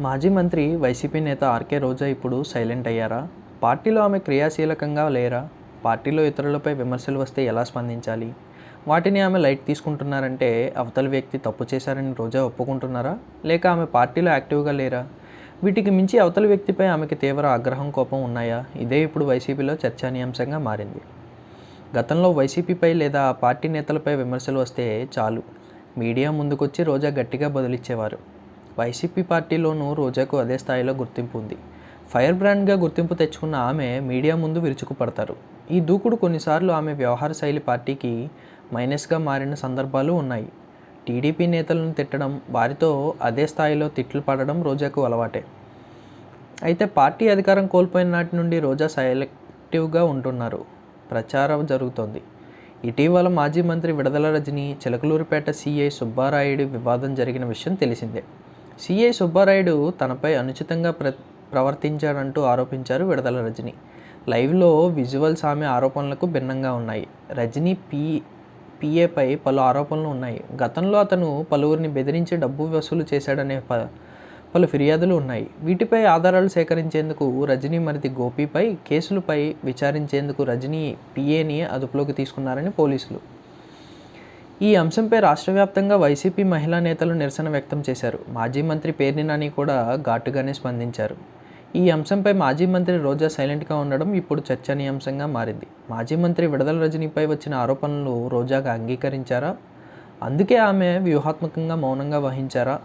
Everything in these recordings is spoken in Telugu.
మాజీ మంత్రి వైసీపీ నేత ఆర్కే రోజా ఇప్పుడు సైలెంట్ అయ్యారా? పార్టీలో ఆమె క్రియాశీలకంగా లేరా? పార్టీలో ఇతరులపై విమర్శలు వస్తే ఎలా స్పందించాలి? వాటిని ఆమె లైట్ తీసుకుంటున్నారంటే అవతలి వ్యక్తి తప్పు చేశారని రోజా ఒప్పుకుంటున్నారా? లేక ఆమె పార్టీలో యాక్టివ్గా లేరా? వీటికి మించి అవతలి వ్యక్తిపై ఆమెకి తీవ్ర ఆగ్రహం కోపం ఉన్నాయా? ఇదే ఇప్పుడు వైసీపీలో చర్చానీయాంశంగా మారింది. గతంలో వైసీపీపై లేదా ఆ పార్టీ నేతలపై విమర్శలు వస్తే చాలు. మీడియా ముందుకొచ్చి రోజా గట్టిగా బదులిచ్చేవారు. వైసీపీ పార్టీలోనూ రోజాకు అదే స్థాయిలో గుర్తింపు ఉంది. ఫైర్ బ్రాండ్గా గుర్తింపు తెచ్చుకున్న ఆమె మీడియా ముందు విరుచుకుపడతారు. ఈ దూకుడు కొన్నిసార్లు ఆమె వ్యవహార శైలి పార్టీకి మైనస్గా మారిన సందర్భాలు ఉన్నాయి. టీడీపీ నేతలను తిట్టడం వారితో అదే స్థాయిలో తిట్లు పడడం రోజాకు అలవాటే. అయితే పార్టీ అధికారం కోల్పోయిన నాటి నుండి రోజా సెలెక్టివ్గా ఉంటున్నారు. ప్రచారం జరుగుతోంది. ఇటీవల మాజీ మంత్రి విడదల రజని చిలకలూరిపేట సీఐ సుబ్బారాయుడి వివాదం జరిగిన విషయం తెలిసిందే. సిఐ సుబ్బారాయుడు తనపై అనుచితంగా ప్ర ప్రవర్తించాడంటూ ఆరోపించారు విడదల రజని. లైవ్లో విజువల్స్ ఆమె ఆరోపణలకు భిన్నంగా ఉన్నాయి. రజనీ పీ పిఏపై పలు ఆరోపణలు ఉన్నాయి. గతంలో అతను పలువురిని బెదిరించి డబ్బు వసూలు చేశాడనే ప పలు ఫిర్యాదులు ఉన్నాయి. వీటిపై ఆధారాలు సేకరించేందుకు రజనీ మరిది గోపిపై కేసులపై విచారించేందుకు రజనీ పిఏని అదుపులోకి తీసుకున్నారని పోలీసులు. ఈ అంశంపై రాష్ట్ర వ్యాప్తంగా వైసీపీ మహిళా నేతలు నిరసన వ్యక్తం చేశారు. మాజీ మంత్రి పేర్ని నాని కూడా ఘాటుగానే స్పందించారు. ఈ అంశంపై మాజీ మంత్రి రోజా సైలెంట్గా ఉండడం ఇప్పుడు చర్చనీయాంశంగా మారింది. మాజీ మంత్రి విడదల రజనీపై వచ్చిన ఆరోపణలు రోజాగా అంగీకరించారా? అందుకే ఆమె వ్యూహాత్మకంగా మౌనంగా వహించారా?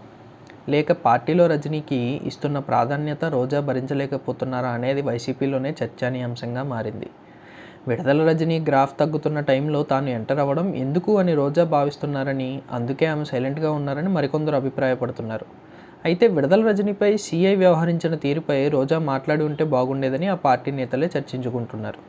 లేక పార్టీలో రజనీకి ఇస్తున్న ప్రాధాన్యత రోజా భరించలేకపోతున్నారా అనేది వైసీపీలోనే చర్చనీయాంశంగా మారింది. విడదల రజనీ గ్రాఫ్ తగ్గుతున్న టైంలో తాను ఎంటర్ అవ్వడం ఎందుకు అని రోజా భావిస్తున్నారని అందుకే ఆమె సైలెంట్గా ఉన్నారని మరికొందరు అభిప్రాయపడుతున్నారు. అయితే విడదల రజనీపై సీఐ వ్యవహరించిన తీరుపై రోజా మాట్లాడి ఉంటే బాగుండేదని ఆ పార్టీ నేతలే చర్చించుకుంటున్నారు.